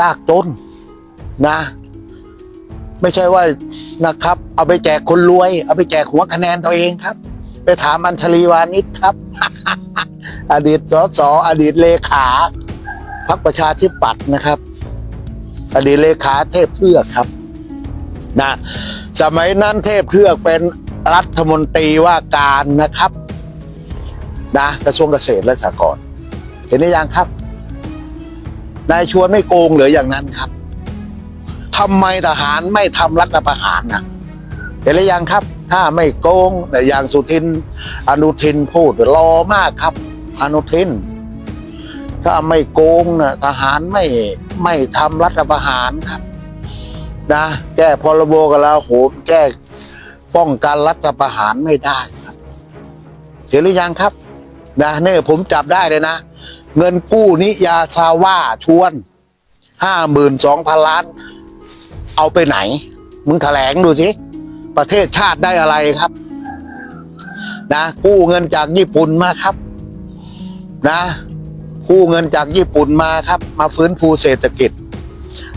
ยากจนนะ ไม่ใช่ว่านะครับ เอาไปแจกคนรวย เอาไปแจกหัวคะแนนตัวเองครับ ไปถามอัญชลีวานิชครับ อดีตสสอดีตเลขาพรรคประชาธิปัตย์นะครับ อดีตเลขาเทพเทือครับนะสมัยนั้นเทพเทือกเป็นรัฐมนตรีว่าการนะครับนะกระทรวงเกษตรและสหกรณ์เห็นหรือยังครับ นายชวนไม่โกงเหรืออย่างนั้นครับทำไมทหารไม่ทำรัฐประหารนะเห็นหรือยังครับ ถ้าไม่โกงแต่อย่างสุทิน อนุทินพูดรอมากครับ อนุทิน ถ้าไม่โกงนะทหารไม่ไม่ทำรัฐประหารครับ นะแก้พรบกันแล้วโหมแก้ป้องกันรัฐประหารไม่ได้ครับเห็นหรือยังครับ นะเนี่ยผมจับได้เลยนะ เงินกู้นิยาซาว่าชวนห้าหมื่นสองพันล้าน เอาไปไหน มึงแถลงดูสิ ประเทศชาติได้อะไรครับ นะกู้เงินจากญี่ปุ่นมาครับ นะกู้เงินจากญี่ปุ่นมาครับ มาฟื้นฟูเศรษฐกิจ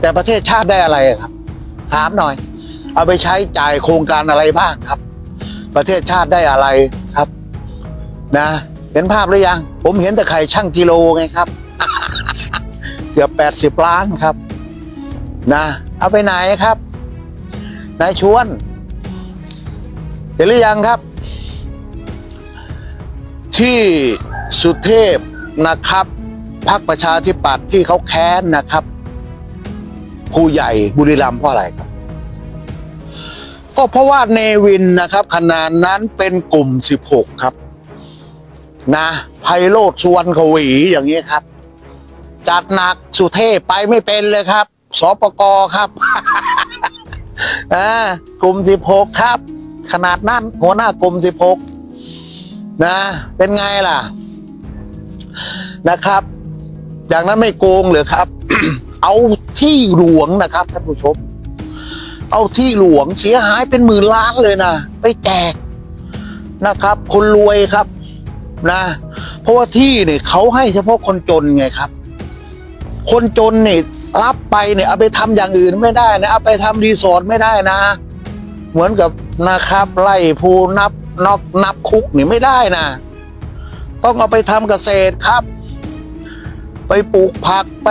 แต่ประเทศชาติได้อะไรครับ ถามหน่อย เอาไปใช้จ่ายโครงการอะไรบ้างครับ ประเทศชาติได้อะไรครับ นะ เห็นภาพหรือยัง ผมเห็นแต่ไข่ช่างกิโลไงครับ เกือบแปดสิบล้านครับ นะ เอาไปไหนครับ นายชวน เห็นหรือยังครับ ที่สุเทพนะครับพรรคประชาธิปัตย์ที่เขาแค้นนะครับผู้ใหญ่บุรีรัมย์เพราะอะไรครับก็เพราะว่าเนวินนะครับขนาดนั้นเป็นกลุ่ม 16 ครับ นะไพโรธชวนขวีอย่างนี้ครับ จัดหนักสุเทพไปไม่เป็นเลยครับสปกครับกลุ่ม16ครับ ขนาดนั้นหัวหน้ากลุ่ม16นะ เป็นไงล่ะ นะครับ อย่างนั้นไม่โกงเหรือครับ เอาที่หลวงนะครับท่านผู้ชม เอาที่หลวงเสียหายเป็นหมื่นล้านเลยนะไปแจกนะครับ คนรวยครับ นะ เพราะว่าที่เนี่ยเขาให้เฉพาะคนจนไงครับ คนจนเนี่ยรับไปเนี่ยเอาไปทำอย่างอื่นไม่ได้นะเอาไปทำรีสอร์ทไม่ได้นะ เหมือนกับนะครับ ไล่ภูนับนอกนับคุกนี่ไม่ได้นะ ต้องเอาไปทำเกษตรครับ ไปปลูกผักไป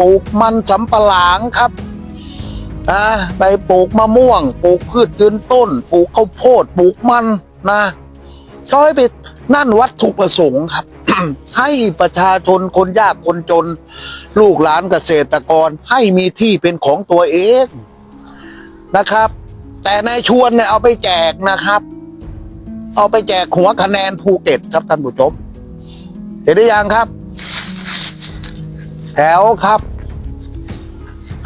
ปลูกมันสำปะหลังครับอ่าไปปลูกมะม่วง ปลูกพืชยืนต้น ปลูกข้าวโพด ปลูกมันนะก็ให้ไป นั่นวัตถุประสงค์ครับ ให้ประชาชนคนยากคนจน ลูกหลานเกษตรกรให้มีที่เป็นของตัวเองนะครับ แต่นายชวนเนี่ยเอาไปแจกนะครับ เอาไปแจกหัวคะแนนภูเก็ตครับท่านผู้ชมเห็นหรือยังครับ แถวครับ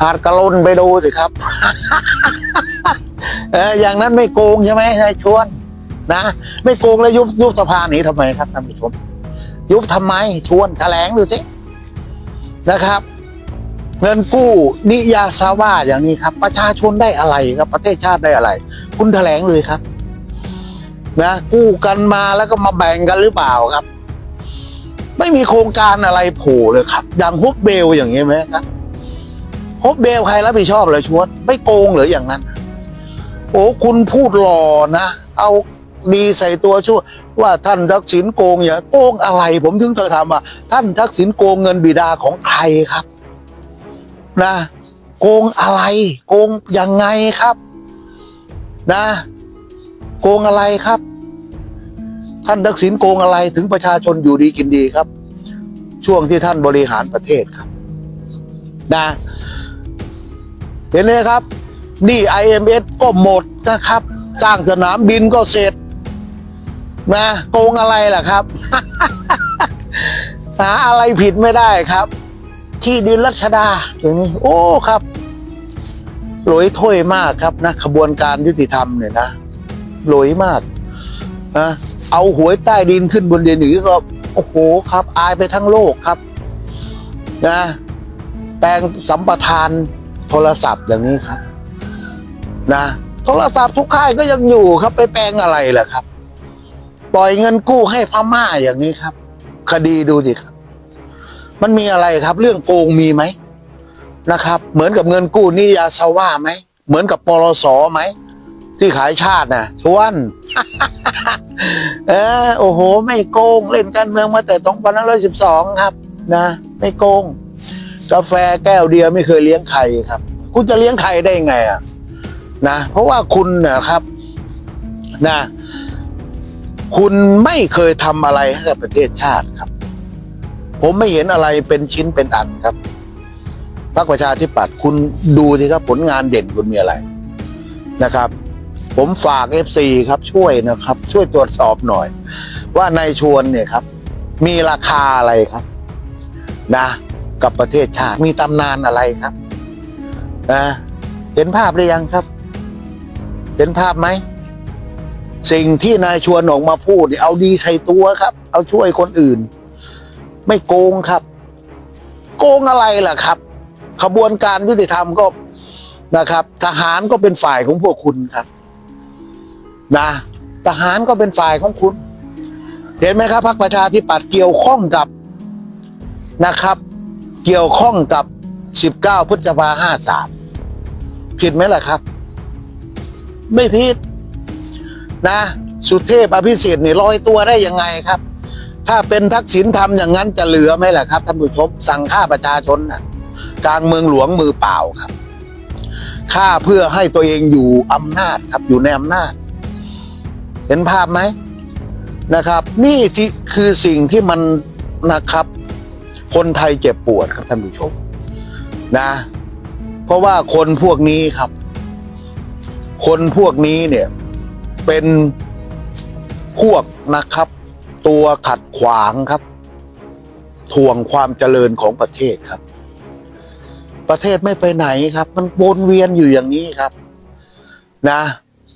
หาดกระลนไปดูสิครับ เอออย่างนั้นไม่โกงใช่ไหมนายชวน นะ ไม่โกงแล้วยุบยุบสภาหนีทำไมครับท่านผู้ชม ยุบทำไมชวนแถลงดูสินะครับ เงินกู้นิยาซาว่าอย่างนี้ครับ ประชาชนได้อะไรครับประเทศชาติได้อะไร คุณแถลงเลยครับ นะ กู้กันมาแล้วก็มาแบ่งกันหรือเปล่าครับ ไม่มีโครงการอะไรโผล่เลยครับ อย่างฮุบเบลอย่างนี้ไหมครับฮุบเบลใครรับผิดชอบเลยชวดไม่โกงเหรืออย่างนั้นโอ้คุณพูดหล่อนะ เอา ดีใส่ตัวชั่วว่าท่านทักษิณโกงอย่าโกงอะไร ผมถึงจะถามว่า ท่านทักษิณโกงเงินบิดาของใครครับ นะ โกงอะไร โกงยังไงครับ นะ โกงอะไรครับ ท่านทักษิณโกงอะไรถึงประชาชนอยู่ดีกินดีครับ ช่วงที่ท่านบริหารประเทศครับ นะ เห็นไหมครับนี่ IMS ก็หมดนะครับ สร้างสนามบินก็เสร็จ นะโกงอะไรล่ะครับ หาอะไรผิดไม่ได้ครับ ที่ดินรัชดาอย่างนี้ โอ้ครับหลยถ้วยมากครับนะขบวนการยุติธรรมเนี่ยนะหลยมากนะเอาหวยใต้ดินขึ้นบนเดียนหนีก็โอ้โหครับ อายไปทั้งโลกครับ นะ แปลงสัมปทานโทรศัพท์อย่างนี้ครับ นะ โทรศัพท์ทุกค่ายก็ยังอยู่ครับ ไปแปลงอะไรล่ะครับ ปล่อยเงินกู้ให้พม่าอย่างนี้ครับ คดีดูสิครับ มันมีอะไรครับ เรื่องโกงมีไหมนะครับ เหมือนกับเงินกู้นี่ยาซาว่าไหมเหมือนกับปลสไหมที่ขายชาตินะชวนเออโอ้โห ไม่โกงเล่นการเมืองมาแต่ตองพันร้อยสิบสองครับ นะ ไม่โกง กาแฟแก้วเดียวไม่เคยเลี้ยงใครครับ คุณจะเลี้ยงใครได้ไงอะนะเพราะว่าคุณนะครับ นะ คุณไม่เคยทำอะไรให้กับประเทศชาติครับ ผมไม่เห็นอะไรเป็นชิ้นเป็นอันครับพรรคประชาธิปัตย์คุณดูสิครับผลงานเด่นคุณมีอะไรนะครับ ผมฝากเอฟซีครับช่วยนะครับ ช่วยตรวจสอบหน่อย ว่านายชวนเนี่ยครับ มีราคาอะไรครับ นะ กับประเทศชาติมีตำนานอะไรครับนะเห็นภาพหรือยังครับ เห็นภาพไหม สิ่งที่นายชวนออกมาพูดเนี่ยเอาดีใส่ตัวครับ เอาช่วยคนอื่น ไม่โกงครับ โกงอะไรล่ะครับ ขบวนการยุติธรรมก็นะครับ ทหารก็เป็นฝ่ายของพวกคุณครับนะทหารก็เป็นฝ่ายของคุณ เห็นไหมครับพรรคประชาธิปัตย์เกี่ยวข้องกับนะครับ เกี่ยวข้องกับ 19 พฤษภาห้าสามผิดไหมล่ะครับ ไม่ผิด นะ สุเทพอภิสิทธิ์นี่ลอยตัวได้ยังไงครับ ถ้าเป็นทักษิณทำอย่างนั้นจะเหลือไหมล่ะครับท่านผู้ชมสั่งฆ่าประชาชนนะกลางเมืองหลวงมือเปล่าครับฆ่าเพื่อให้ตัวเองอยู่อำนาจครับอยู่ในอำนาจ เห็นภาพไหมนะครับ นี่ที่คือสิ่งที่มันนะครับ คนไทยเจ็บปวดครับท่านผู้ชมนะ เพราะว่าคนพวกนี้ครับ คนพวกนี้เนี่ย เป็นพวกนะครับ ตัวขัดขวางครับถ่วงความเจริญของประเทศครับ ประเทศไม่ไปไหนครับ มันวนเวียนอยู่อย่างนี้ครับ นะ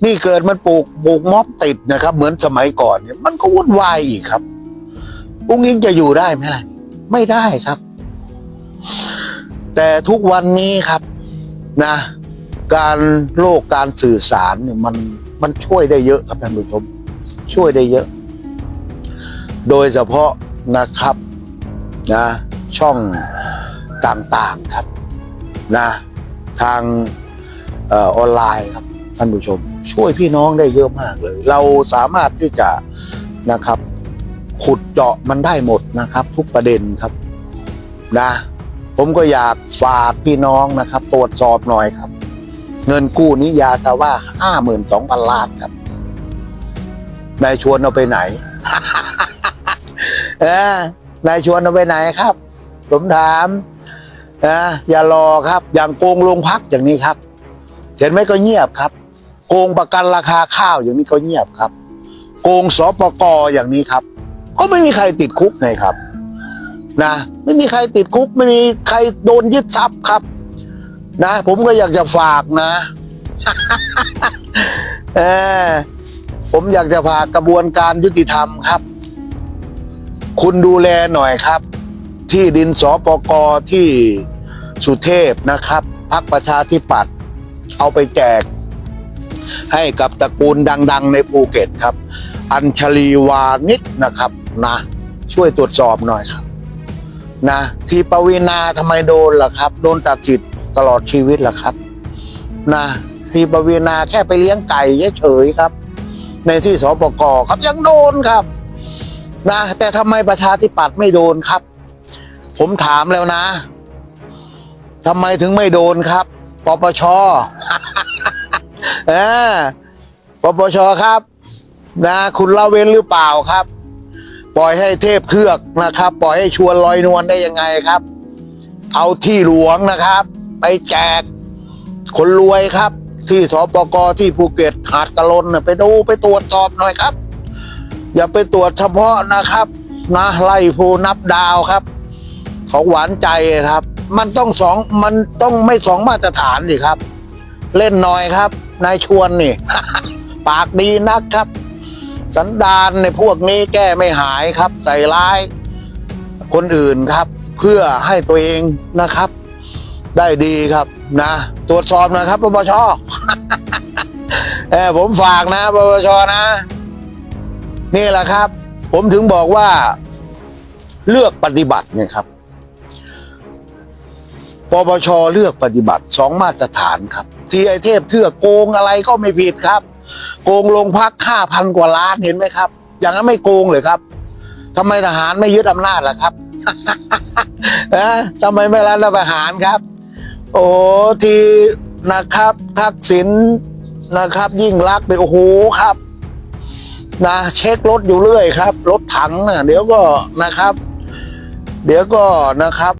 นี่เกิดมันปลูกปลูกม็อบติดนะครับ เหมือนสมัยก่อนเนี่ย มันก็วุ่นวายอีกครับอุ้งอิงจะอยู่ได้ไหมล่ะไม่ได้ครับ แต่ทุกวันนี้ครับนะ การโลกการสื่อสารเนี่ยมัน มันช่วยได้เยอะครับท่านผู้ชม ช่วยได้เยอะ โดยเฉพาะนะครับนะ ช่องต่างๆครับนะ ทางออออนไลน์ครับท่านผู้ชม ช่วยพี่น้องได้เยอะมากเลย เราสามารถที่จะนะครับ ขุดเจาะมันได้หมดนะครับ ทุกประเด็นครับนะ ผมก็อยากฝากพี่น้องนะครับ ตรวจสอบหน่อยครับ เงินกู้นี้ยาแต่ว่าห้าหมื่นสองพันล้านครับนายชวนเอาไปไหนเออนายชวนเอาไปไหนครับ ผมถามนะอย่ารอครับ อย่างโกงโรงพักอย่างนี้ครับ เห็นไหมก็เงียบครับ โกงประกันราคาข้าวอย่างนี้ก็เงียบครับ โกงสปกอย่างนี้ครับ ก็ไม่มีใครติดคุกไงครับ นะ ไม่มีใครติดคุก ไม่มีใครโดนยึดทรัพย์ครับ นะ ผมก็อยากจะฝากนะเออผมอยากจะฝากกระบวนการยุติธรรมครับ คุณดูแลหน่อยครับ ที่ดินสปกที่สุเทพนะครับพักประชาธิปัตย์เอาไปแจก ให้กับตระกูลดัง ๆ ในภูเก็ตครับ อัญชลีวานิชนะครับนะช่วยตรวจสอบหน่อยครับนะทีปวีนาทำไมโดนล่ะครับ โดนตัดสิทธิ์ ตลอดชีวิตล่ะครับนะทีปวีนาแค่ไปเลี้ยงไก่เฉยๆครับ ในที่สปกครับยังโดนครับ นะ แต่ทำไมประชาธิปัตย์ไม่โดนครับ ผมถามแล้วนะทำไมถึงไม่โดนครับปปชเออปปชครับ นะ คุณละเว้นหรือเปล่าครับ ปล่อยให้เทพเทือกนะครับ ปล่อยให้ชวนลอยนวลได้ยังไงครับ เอาที่หลวงนะครับ ไปแจก คนรวยครับ ที่สปกที่ภูเก็ตหาดกะลนน่ะไปดูไปตรวจสอบหน่อยครับ อย่าไปตรวจเฉพาะนะครับ นะไล่ภูนับดาวครับ ของหวานใจครับ มันต้องสองมันต้องไม่สองมาตรฐานดิครับ เล่นหน่อยครับนายชวนนี่ ปากดีนักครับ สันดานในพวกนี้แก้ไม่หายครับ ใส่ร้าย คนอื่นครับ เพื่อให้ตัวเองนะครับ ได้ดีครับนะ ตรวจสอบนะครับปปชเออผมฝากนะปปชนะ นี่แหละครับ ผมถึงบอกว่า เลือกปฏิบัติเนี่ยครับปปชเลือกปฏิบัติสองมาตรฐานครับ ทีไอเทพเทือกโกงอะไรก็ไม่ผิดครับ โกงลงพักห้าพันกว่าล้านเห็นไหมครับ อย่างนั้นไม่โกงเลยครับทำไมทหารไม่ยึดอำนาจล่ะครับนะทำไมไม่รัฐประหารครับ โอ้ทีนะครับ ทักษิณนะครับ ยิ่งรักไปโอ้โหครับ นะเช็ครถอยู่เรื่อยครับ รถถังนะเดี๋ยวก็นะครับ เดี๋ยวก็นะครับ